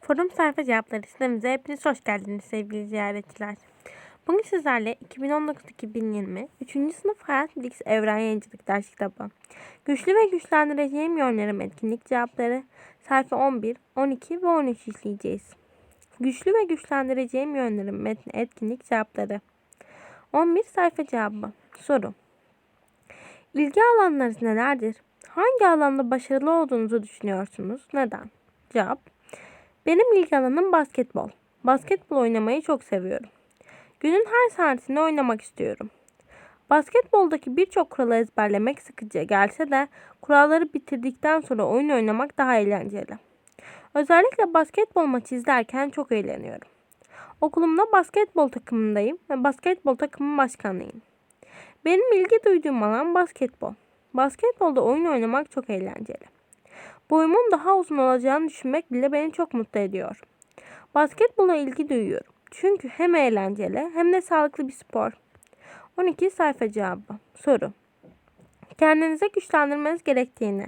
Forum sayfa cevapları sitemize hepiniz hoş geldiniz sevgili ziyaretçiler. Bugün sizlerle 2019-2020 3. sınıf Hayat Bilgisi Evren Yayıncılık ders kitabı. Güçlü ve güçlendireceğim yönlerim etkinlik cevapları sayfa 11, 12 ve 13 işleyeceğiz. Güçlü ve güçlendireceğim yönlerim metni etkinlik cevapları. 11 sayfa cevabı. Soru. İlgi alanlarınız nelerdir? Hangi alanda başarılı olduğunuzu düşünüyorsunuz? Neden? Cevap. Benim ilgi alanım basketbol. Basketbol oynamayı çok seviyorum. Günün her saatinde oynamak istiyorum. Basketboldaki birçok kuralı ezberlemek sıkıcı gelse de kuralları bitirdikten sonra oyun oynamak daha eğlenceli. Özellikle basketbol maçı izlerken çok eğleniyorum. Okulumda basketbol takımındayım ve basketbol takımının başkanıyım. Benim ilgi duyduğum alan basketbol. Basketbolda oyun oynamak çok eğlenceli. Boyumun daha uzun olacağını düşünmek bile beni çok mutlu ediyor. Basketbola ilgi duyuyorum. Çünkü hem eğlenceli hem de sağlıklı bir spor. 12 sayfa cevabı. Soru. Kendinize güçlendirmeniz gerektiğini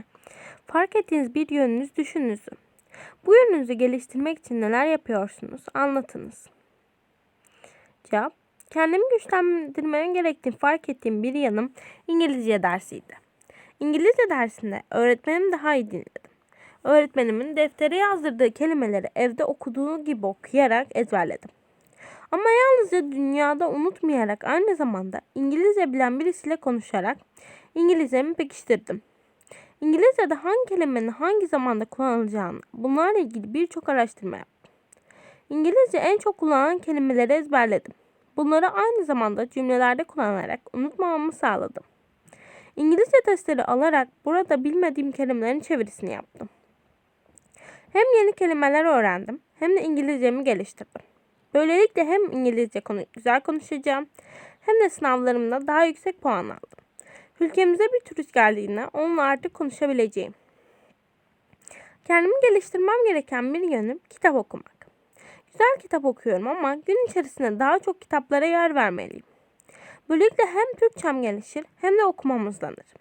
fark ettiğiniz bir yönünüz düşününüzü. Bu yönünüzü geliştirmek için neler yapıyorsunuz? Anlatınız. Cevap. Kendimi güçlendirmem gerektiğini fark ettiğim bir yanım İngilizce dersiydi. İngilizce dersinde öğretmenimi daha iyi dinledim. Öğretmenimin deftere yazdırdığı kelimeleri evde okuduğu gibi okuyarak ezberledim. Ama yalnızca dünyada unutmayarak aynı zamanda İngilizce bilen birisiyle konuşarak İngilizcemi pekiştirdim. İngilizce'de hangi kelimenin hangi zamanda kullanılacağını bunlarla ilgili birçok araştırma yaptım. İngilizce en çok kullanılan kelimeleri ezberledim. Bunları aynı zamanda cümlelerde kullanarak unutmamamı sağladım. İngilizce testleri alarak burada bilmediğim kelimelerin çevirisini yaptım. Hem yeni kelimeler öğrendim hem de İngilizcemi geliştirdim. Böylelikle hem İngilizce konu güzel konuşacağım hem de sınavlarımda daha yüksek puan aldım. Ülkemize bir turist geldiğinde onunla artık konuşabileceğim. Kendimi geliştirmem gereken bir yönüm kitap okumak. Güzel kitap okuyorum ama gün içerisinde daha çok kitaplara yer vermeliyim. Böylelikle hem Türkçem gelişir hem de okumam hızlanır.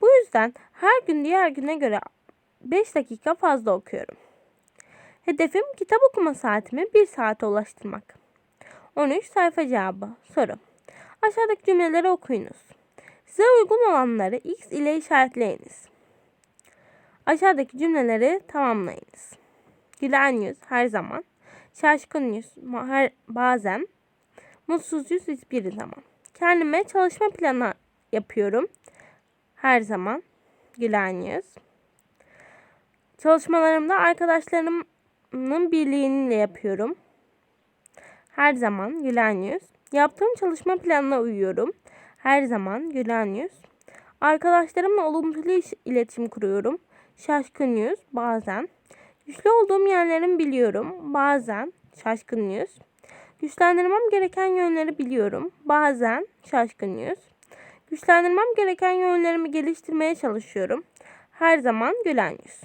Bu yüzden her gün diğer güne göre 5 dakika fazla okuyorum. Hedefim kitap okuma saatimi 1 saate ulaştırmak. 13 sayfa cevabı. Soru. Aşağıdaki cümleleri okuyunuz. Size uygun olanları X ile işaretleyiniz. Aşağıdaki cümleleri tamamlayınız. Gülen yüz her zaman. Şaşkın yüz her, bazen. Mutsuz yüz hiçbir zaman. Kendime çalışma planı yapıyorum. Her zaman. Gülen yüz. Çalışmalarımda arkadaşlarımın birliğiyle yapıyorum. Her zaman gülen yüz. Yaptığım çalışma planına uyuyorum. Her zaman gülen yüz. Arkadaşlarımla olumlu iletişim kuruyorum. Şaşkın yüz bazen. Güçlü olduğum yerlerimi biliyorum. Bazen şaşkın yüz. Güçlendirmem gereken yönleri biliyorum. Bazen şaşkın yüz. Güçlendirmem gereken yönlerimi geliştirmeye çalışıyorum. Her zaman gülen yüz.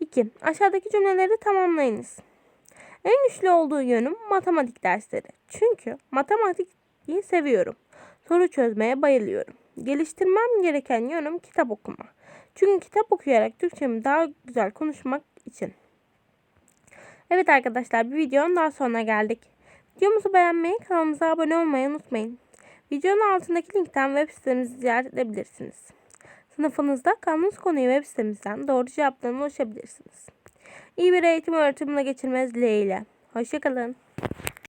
2. Aşağıdaki cümleleri tamamlayınız. En güçlü olduğu yönüm matematik dersleri. Çünkü matematiği seviyorum. Soru çözmeye bayılıyorum. Geliştirmem gereken yönüm kitap okuma. Çünkü kitap okuyarak Türkçemi daha güzel konuşmak için. Evet arkadaşlar bir videonun daha sonuna geldik. Videomuzu beğenmeyi, kanalımıza abone olmayı unutmayın. Videonun altındaki linkten web sitemizi ziyaret edebilirsiniz. Sınıfınızda kalmış konuyu web sitemizden doğru cevaplarına ulaşabilirsiniz. İyi bir eğitim öğretimine geçirmeniz dileğiyle. Hoşçakalın.